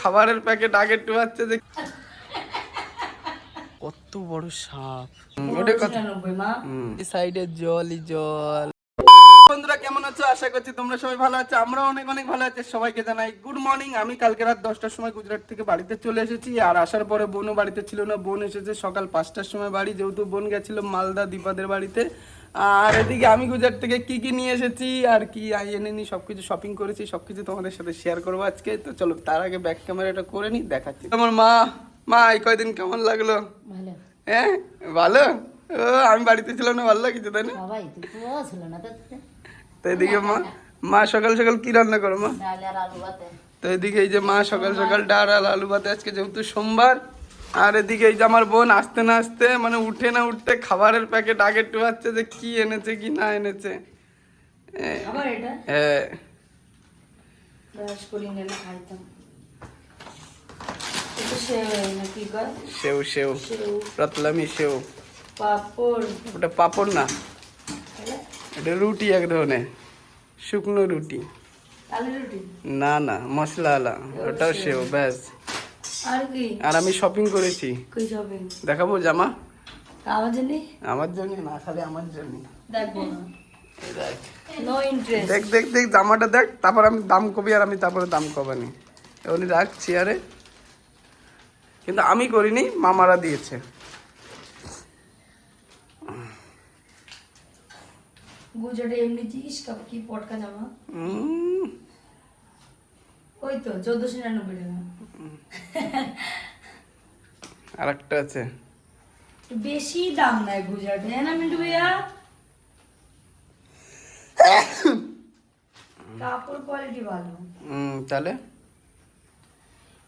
খাবারের প্যাকেট আগে টুয়াচ্ছে যে কত বড় সাপ। ওটা কত? সাইডে জলই জল। আছো? আশা করছি তোমরা সবাই ভালো আছো। আমরা অনেক অনেক ভালো আছি। সবাইকে জানাই গুড মর্নিং আমি কালকে রাত দশটার সময় গুজরাট থেকে বাড়িতে চলে এসেছি। আর আসার পরে বোনও বাড়িতে ছিল না। বোন এসেছে সকাল পাঁচটার সময় বাড়ি। যেহেতু বোন গেছিল মালদা দীপাদের বাড়িতে। আর এদিকে আমি গুজরাট থেকে কি কি নিয়ে এসেছি আর কি আই এনে নি সবকিছু শপিং করেছি সবকিছু তোমাদের সাথে শেয়ার করব আজকে। তো চলো তার আগে ব্যাক ক্যামেরাটা করে নি দেখাচ্ছি। আমার মা মা এই কয়দিন কেমন লাগল? হ্যাঁ ভালো? আমি বাড়িতে ছিলাম না ভালো লাগছে তাই না? তো এদিকে মা মা সকাল সকাল কি রান্না করো মা? তো এদিকে এই যে মা সকাল সকাল ডাল আর আলু ভাতে আজকে যেহেতু সোমবার আর এদিকে এই যে আমার বোন আসতে না আসতে মানে উঠে না উঠতে খাবারের প্যাকেট আগে টুয়াচ্ছে যে কি এনেছে কি না এনেছে। হ্যাঁ ব্রাশ করি নিলে খাইতাম। এটা সে না কি কর সেও সেও সেউ। রতলামি সেও পাপড়। ওটা পাপড় না? এটা রুটি এক ধরনের। শুকনো রুটি। না না মশলাওয়ালা ওটাও সেও ব্যাস। আর আমি শপিং করেছি। দেখাবো জামা? আমার জন্য? আমার জন্য না খালি আমার জন্য। দেখ। দেখ। দেখ দেখ জামাটা দেখ। তারপর আমি দাম কবি আর আমি তারপরে দাম কবানি উনি রাখ চেয়ারে কিন্তু আমি করিনি মামারা দিয়েছে। গুজরাটে এমনি জিনিস কাপ কি পটকা জামা? ওই তো চোদ্দশো নিরানব্বই টাকা। আর একটা আছে। বেশি দাম নেয় গুজরাটে হ্যাঁ না মিন্টু ভাইয়া? কাপড় কোয়ালিটি ভালো। উম, তাহলে?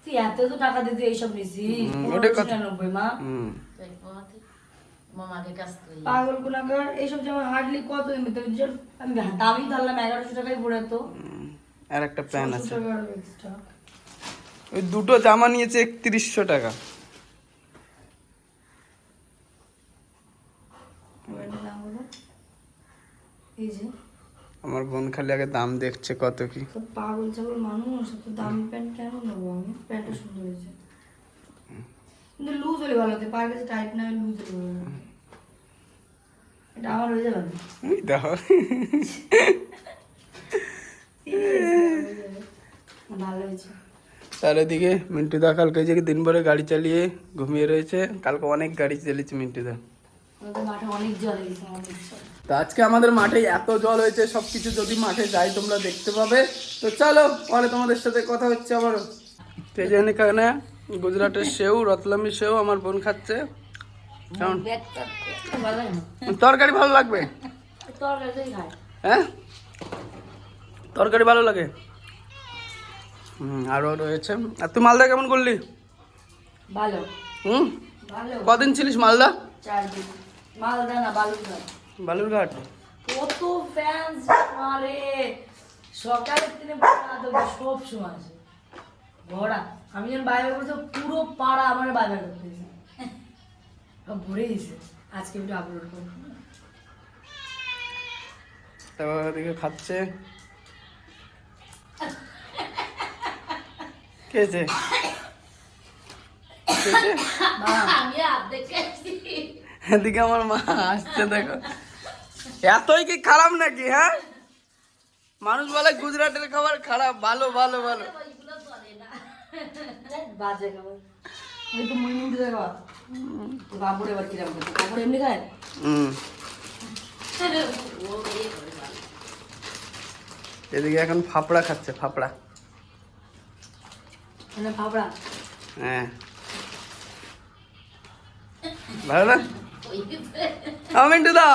তুই এত তো টাকা দিতে এইসব নিছি হুম, ওটা? নিরানব্বই মা। হুম পাগল গুণাগার এইসব জামা হার্ডলি কত আমি দামি ধরলাম এগারোশো টাকায় পড়ে তো। আর একটা প্যান আছে। ওই দুটো জামা নিয়েছে একত্রিশশো টাকা। এই যে। আমার বোন খালি আগে দাম দেখছে কত কি। পাগল ছাগল মানুষ তো দামি প্যান্ট কেন নেব আমি? প্যান্টটা সুন্দর হয়েছে। কিন্তু লুজ হলে ভালো হতো পায়ের কাছে টাইট না লুজ হলে ভালো। এটা আমার হয়ে যাবে ভালো হয়েছে মিন্টুদা কালকে যে দিনভরে গাড়ি চালিয়ে ঘুমিয়ে রয়েছে কালকে অনেক গাড়ি চালিয়েছে মিন্টুদা। তো আজকে আমাদের মাঠে এত জল হয়েছে সবকিছু যদি মাঠে যাই তোমরা দেখতে পাবে। তো চলো পরে তোমাদের সাথে কথা হচ্ছে আবারও। এই এখানে গুজরাটের সেও রতলামি সেও আমার বোন খাচ্ছে। কেমন তরকারি ভালো লাগবে? তরকারি হ্যাঁ? তরকারি ভালো লাগে? হুম আরও রয়েছে। আর তুই মালদা কেমন করলি? ভালো। হুম? কদিন ছিলিস মালদা? চার দিন। মালদা না বালুরঘাট। বালুরঘাট? কত ফ্যান্স মারে। সকালের দিনে সব সময় আছে ভরা। আমি যখন বাইরে করতে পুরো পাড়া আমার বাইরে করতেছে ভরে গেছে আজকে একটু আপলোড করব তারপর ওদিকে খাচ্ছে খেয়েছে এদিকে আমার মা আসছে দেখো এতই কি খারাপ নাকি হ্যাঁ মানুষ বলে গুজরাটের খাবার খারাপ ভালো ভালো ভালো বাজে খাবার ওই তো মুই মুই দিয়ে তো এবার কিরাম করছে বাবুর এমনি খায়? হুম। এদিকে এখন ফাপড়া খাচ্ছে ফাপড়া। মানে হ্যাঁ। ভালো না? আমি দা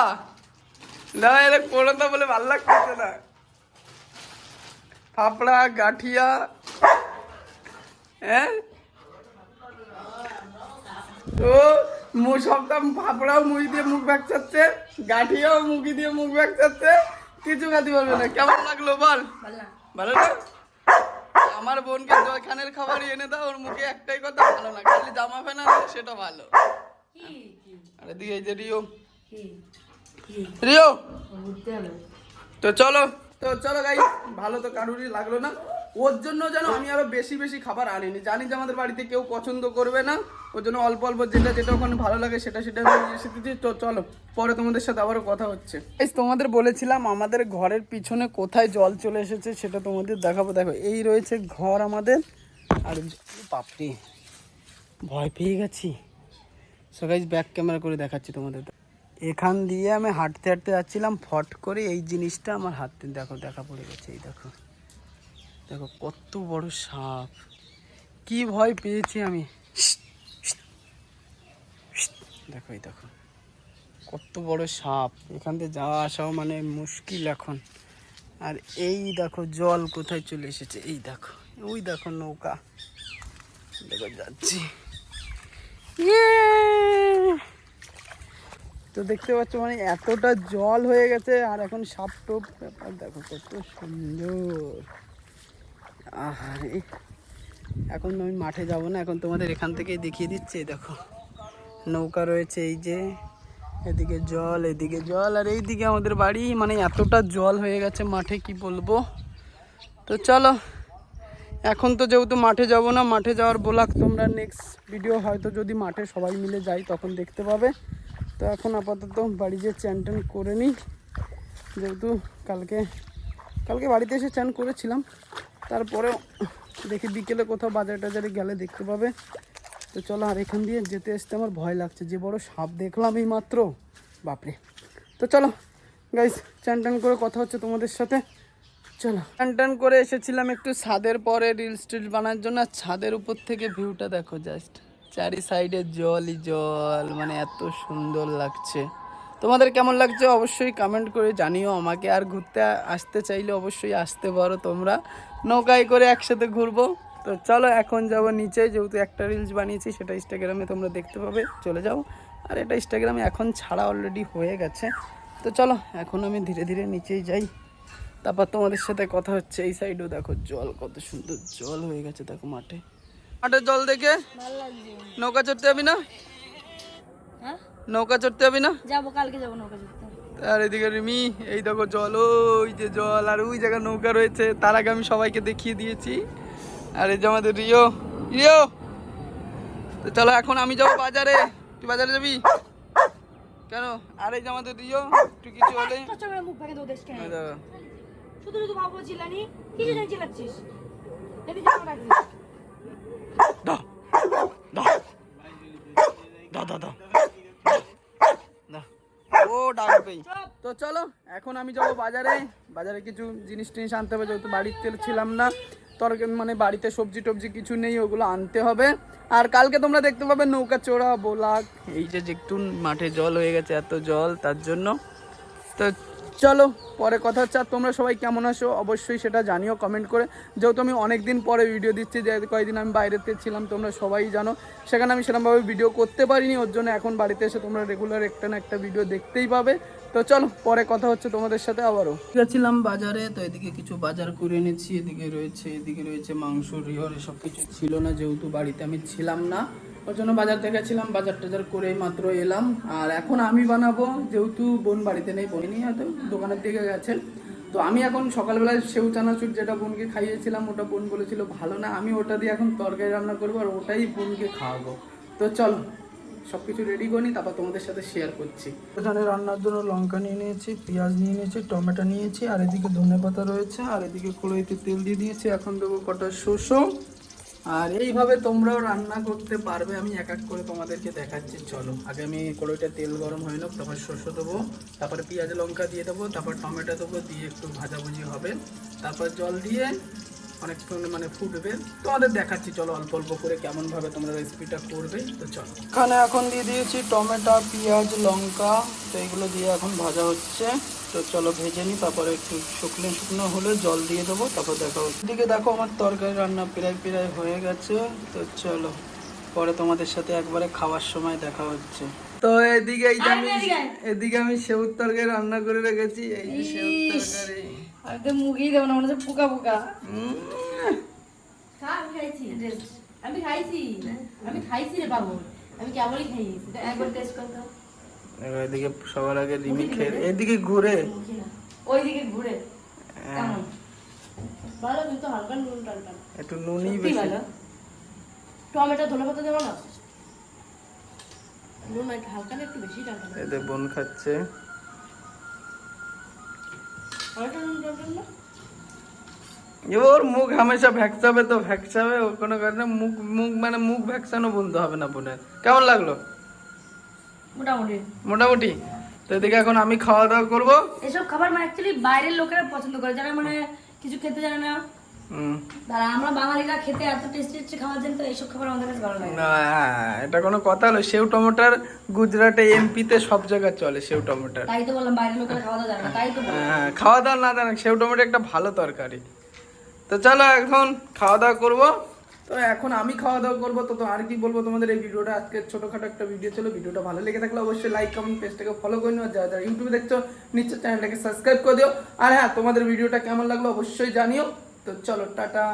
দাদা এলে পড়াতে বলে ভালো লাগছে না। ফাপড়া গাঠিয়া হ্যাঁ? তো মু সবটা ফাপড়াও মুড়ি দিয়ে মুখ ব্যাগচাচ্ছে গাঠিয়াও মুখি দিয়ে মুখ ব্যাগচাচ্ছে কিছু খাতে পারবে না। কেমন লাগল বল? ভালো না। আমার বোনকে জয়খানের খাবারই এনে দাও ওর মুখে একটাই কথা ভালো না। খালি জামা ফেনা সেটা ভালো। কি? কি? এই যে রিও রিও তো চলো তো চলো গাই ভালো তো কারুরই লাগল না। ওর জন্য যেন আমি আরও বেশি বেশি খাবার আনিনি। জানি যে আমাদের বাড়িতে কেউ পছন্দ করবে না ওর জন্য অল্প অল্প যেটা যেটা ওখানে ভালো লাগে সেটা সেটা এসেছি তো চলো পরে তোমাদের সাথে আবারও কথা হচ্ছে। Guys, তোমাদের বলেছিলাম আমাদের ঘরের পিছনে কোথায় জল চলে এসেছে সেটা তোমাদের দেখাবো। দেখো এই রয়েছে ঘর আমাদের। আর বাপরে ভয় পেয়ে গেছি। সো গাইজ ব্যাক ক্যামেরা করে দেখাচ্ছি তোমাদের। এখান দিয়ে আমি হাঁটতে হাঁটতে যাচ্ছিলাম ফট করে এই জিনিসটা আমার হাতে দেখো দেখা পড়ে গেছে এই দেখো। দেখো, কত বড় সাপ। কি ভয় পেয়েছি আমি। দেখো এই দেখো। কত বড় সাপ। এখান থেকে যাওয়া আসাও মানে মুশকিল এখন। আর এই দেখো, জল কোথায় চলে এসেছে? এই দেখো, ওই দেখো নৌকা। দেখো, যাচ্ছি। ইয়ে! তো দেখতে পাচ্ছ মানে এতটা জল হয়ে গেছে, আর এখন সাপ টোপ। দেখো কত সুন্দর। আহারে, এখন আমি মাঠে যাব না, এখন তোমাদের এখান থেকেই দেখিয়ে দিচ্ছে, দেখো। নৌকা রয়েছে, এই যে, এদিকে জল এদিকে জল, আর এইদিকে আমাদের বাড়ি মানে এতটা জল হয়ে গেছে মাঠে, কি বলব? তো চলো, এখন তো যেহেতু মাঠে যাব না, মাঠে যাওয়ার ব্লগ তোমরা নেক্সট ভিডিও হয়তো যদি মাঠে সবাই মিলে যাই, তখন দেখতে পাবে। তো এখন আপাতত বাড়ি যে চ্যান ট্যান করে নিই, যেহেতু কালকে কালকে বাড়িতে এসে চ্যান করেছিলাম। তারপরে দেখি বিকেলে কোথাও বাজার টাজারে গেলে দেখতে পাবে। তো চলো আর এখান দিয়ে যেতে আসতে আমার ভয় লাগছে, যে বড় সাপ দেখলাম এই মাত্র। বাপরে। তো চলো গাইস চান টান করে কথা হচ্ছে তোমাদের সাথে। চলো টান টান করে এসেছিলাম একটু ছাদের পরে রিলস টিলস বানার জন্য। আর ছাদের উপর থেকে ভিউটা দেখো জাস্ট চারি সাইডে জলই জল মানে এত সুন্দর লাগছে। তোমাদের কেমন লাগছে অবশ্যই কমেন্ট করে জানিও আমাকে। আর ঘুরতে আসতে চাইলে অবশ্যই আসতে পারো তোমরা। নৌকায় করে একসাথে ঘুরবো। তো চলো এখন যাব নিচে যেহেতু একটা রিলস বানিয়েছি সেটা ইনস্টাগ্রামে তোমরা দেখতে পাবে। চলে যাও। আর এটা ইনস্টাগ্রামে এখন ছাড়া অলরেডি হয়ে গেছে। তো চলো এখন আমি ধীরে ধীরে নিচেই যাই। তারপর তোমাদের সাথে কথা হচ্ছে। এই সাইডেও দেখো জল কত সুন্দর জল হয়ে গেছে দেখো মাঠে। মাঠের জল দেখে? নৌকা চড়তে যাবি না? হ্যাঁ? নৌকা চড়তে যাবি না? যাব কালকে যাব নৌকা চড়তে। আর এদিকে রিমি এই দেখো জল ওই যে জল আর ওই জায়গায় নৌকা রয়েছে তার আগে আমি সবাইকে দেখিয়ে দিয়েছি। আর এই যে আমাদের রিও রিও! তো চলো এখন আমি যাব বাজারে। তুই বাজারে যাবি? কেন? আর এই যে আমাদের রিও একটু কিছু হলে। শুধু শুধু বাবু চিল্লানি কিছু জানি চিল্লাচ্ছিস? দাও দাও দাও দাও। তো চলো, এখন আমি যাব বাজারে। বাজারে কিছু জিনিস টিনিস আনতে হবে, যেহেতু বাড়ির তেল ছিলাম না। তরকারি মানে বাড়িতে সবজি টবজি কিছু নেই, ওগুলো আনতে হবে। আর কালকে তোমরা দেখতে পাবে নৌকা চোরা বোলাক। এই যে একটু মাঠে জল হয়ে গেছে, এত জল, তার জন্য তো চলো, পরে কথা হচ্ছে। তোমরা সবাই কেমন আছো? অবশ্যই সেটা জানিও কমেন্ট করে। যেহেতু আমি অনেক দিন পরে ভিডিও দিচ্ছি, যে কয়েকদিন আমি বাইরেতে ছিলাম, তোমরা সবাই জানো। সেখানে আমি সেরকমভাবে ভিডিও করতে পারিনি, ওর জন্য এখন বাড়িতে এসে তোমরা রেগুলার একটা না একটা ভিডিও দেখতেই পাবে। তো চলো, পরে কথা হচ্ছে তোমাদের সাথে আবারও। গেছিলাম বাজারে, তো এদিকে কিছু বাজার করে এনেছি, এদিকে রয়েছে এদিকে রয়েছে মাংস রিহর এসব কিছু ছিল না, যেহেতু বাড়িতে আমি ছিলাম না। ওর জন্য বাজার থেকে ছিলাম বাজার টাজার করে মাত্র এলাম। আর এখন আমি বানাবো, যেহেতু বোন বাড়িতে নেই, বোন নিয়ে হয়তো, দোকানের দিকে গেছে। তো আমি এখন সকালবেলায় সেউ চানাচুর যেটা বোনকে খাইয়েছিলাম, ওটা বোন বলেছিল ভালো না, আমি ওটা দিয়ে এখন তরকারি রান্না করব আর ওটাই বোনকে খাওয়াবো। তো চলো সব কিছু রেডি করি তারপর তোমাদের সাথে শেয়ার করছি। এখানে রান্নার জন্য লঙ্কা নিয়ে নিয়েছি, পেঁয়াজ নিয়ে নিয়েছি, টমেটো নিয়েছি, আর এদিকে ধনে পাতা রয়েছে, আর এদিকে কড়াইতে তেল দিয়ে দিয়েছি। এখন দেবো কটা শসা। আর এইভাবে তোমরাও রান্না করতে পারবে, আমি এক এক করে তোমাদেরকে দেখাচ্ছি, চলো। আগে আমি কড়াইটা তেল গরম হয়ে নেব তারপর শস্য দেবো, তারপরে পেঁয়াজ, লঙ্কা দিয়ে দেবো, তারপর টমেটো দেবো, দিয়ে একটু ভাজাভুজি হবে। তারপর জল দিয়ে অনেকক্ষণ মানে ফুটবে। তোমাদের দেখাচ্ছি, চলো অল্প অল্প করে কেমন ভাবে তোমরা রেসিপিটা করবে, তো চলো। এখানে এখন দিয়ে দিয়েছি টমেটো, পেঁয়াজ, লঙ্কা, তো এগুলো দিয়ে এখন ভাজা হচ্ছে। তো চলো ভেজে নিই, তারপরে একটু শুকনো শুকনো হলে জল দিয়ে দেবো, তারপর দেখা এদিকে দেখো আমার তরকারি রান্না প্রায় প্রায় হয়ে গেছে, তো চলো পরে তোমাদের সাথে একবারে খাওয়ার সময় দেখা হচ্ছে। তো এদিকে এই যে আমি এদিকে আমি সেউর তরকারি রান্না করে রেখেছি এই যে সেউর তরকারি। মুখেই দেবো না মনে হচ্ছে পোকা পোকা। আমি খাইছি। আমি খাইছি। রে বাবু আমি কেবলই খাইছি একবার টেস্ট করতো এদিকে সবার আগে রিমি খেয়ে এদিকে ঘুরে। ওইদিকে ঘুরে। হ্যাঁ। কেমন? ভালো কিন্তু হালকা নুন টান একটু নুনই বেশি। টমেটো ধনে পাতা দেবো না নুন একটু হালকা না একটু বেশি টান টান এতে বোন খাচ্ছে। ওর মুখ হামেশা ভ্যাকসাবে তো ভ্যাকসাবে ওর কোনো কারণে মুখ মুখ মানে মুখ ভ্যাকসানো বলতে হবে না বোনের। কেমন লাগল? মোটামুটি। মোটামুটি? তো এদিকে এখন আমি খাওয়া দাওয়া করব। এসব খাবার মানে অ্যাকচুয়ালি বাইরের লোকেরা পছন্দ করে যারা মানে কিছু খেতে জানে না। তারা আমরা বাঙালিরা খেতে এত টেস্টি টেস্টি খাবার জানি তো এইসব খাবার আমাদের কাছে ভালো লাগে না। হ্যাঁ, এটা কোনো কথা হলো। টমেটোর গুজরাটে এমপিতে সব জায়গায় চলে টমেটোর। তাই তো বললাম বাইরের লোকেরা খাওয়া দাওয়া জানে না তাই তো হ্যাঁ খাওয়া দাওয়া না জানা সেও টমেটো একটা ভালো তরকারি। তো চলো এখন খাওয়া দাওয়া করব। তো এখন আমি খাওয়া দাওয়া করব তো তো আর কি বলব তোমাদের এই ভিডিওটা? আজকে ছোটখাটো একটা ভিডিও ছিল ভিডিওটা ভালো লেগে থাকলে অবশ্যই লাইক কমেন্ট পেজটাকে ফলো করে নিও। যারা যারা ইউটিউবে দেখছ নিশ্চয় চ্যানেলটাকে সাবস্ক্রাইব করে দিও। আর হ্যাঁ তোমাদের ভিডিওটা কেমন লাগল অবশ্যই জানিও। তো চলো টাটা।